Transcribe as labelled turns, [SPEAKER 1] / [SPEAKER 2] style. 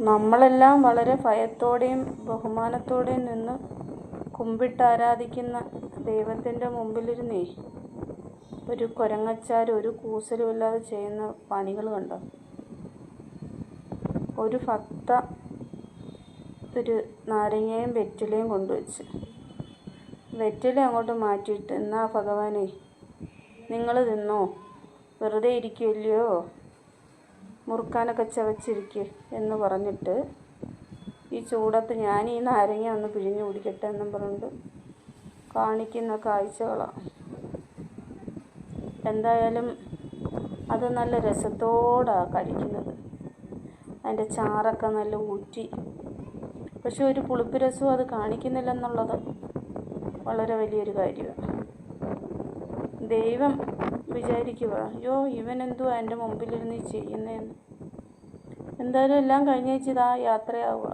[SPEAKER 1] നമ്മളെല്ലാം വളരെ ഭയത്തോടെയും ബഹുമാനത്തോടെയും നിന്ന് കുമ്പിട്ട് ആരാധിക്കുന്ന ദൈവത്തിന്റെ മുമ്പിലിരുന്നേ ഒരു കുരങ്ങച്ചാർ ഒരു കൂസലും ഇല്ലാതെ ചെയ്യുന്ന പണികൾ കണ്ടോ? ഒരു ഭക്ത ഒരു നാരങ്ങയും വെറ്റിലയും കൊണ്ടുവച്ച് വെറ്റില അങ്ങോട്ട് മാറ്റിയിട്ട് എന്നാ ഭഗവാനെ നിങ്ങൾ തിന്നോ? വെറുതെ ഇരിക്കുമല്ലയോ മുറുക്കാനൊക്കെ ചവച്ചിരിക്കുക എന്ന് പറഞ്ഞിട്ട് ഈ ചൂടത്ത് ഞാൻ ഈ നാരങ്ങ ഒന്ന് പിഴിഞ്ഞ് കുടിക്കട്ടെ എന്നും പറഞ്ഞിട്ട് കാണിക്കുന്ന കാഴ്ചകളാണ് എന്തായാലും അത് നല്ല രസത്തോടാണ് കഴിക്കുന്നത്. അതിന്റെ ചാറൊക്കെ നല്ല ഊറ്റി. പക്ഷെ ഒരു പുളിപ്പ് രസവും അത് കാണിക്കുന്നില്ലെന്നുള്ളത് വളരെ വലിയൊരു കാര്യമാണ്. ദൈവം വിചാരിക്കുക അയ്യോ ഇവൻ എന്തുവാ എന്റെ മുമ്പിലിരുന്ന് ചെയ്യുന്നതെന്ന് എന്തായാലും എല്ലാം കഴിഞ്ഞേച്ച് യാത്രയാവുക.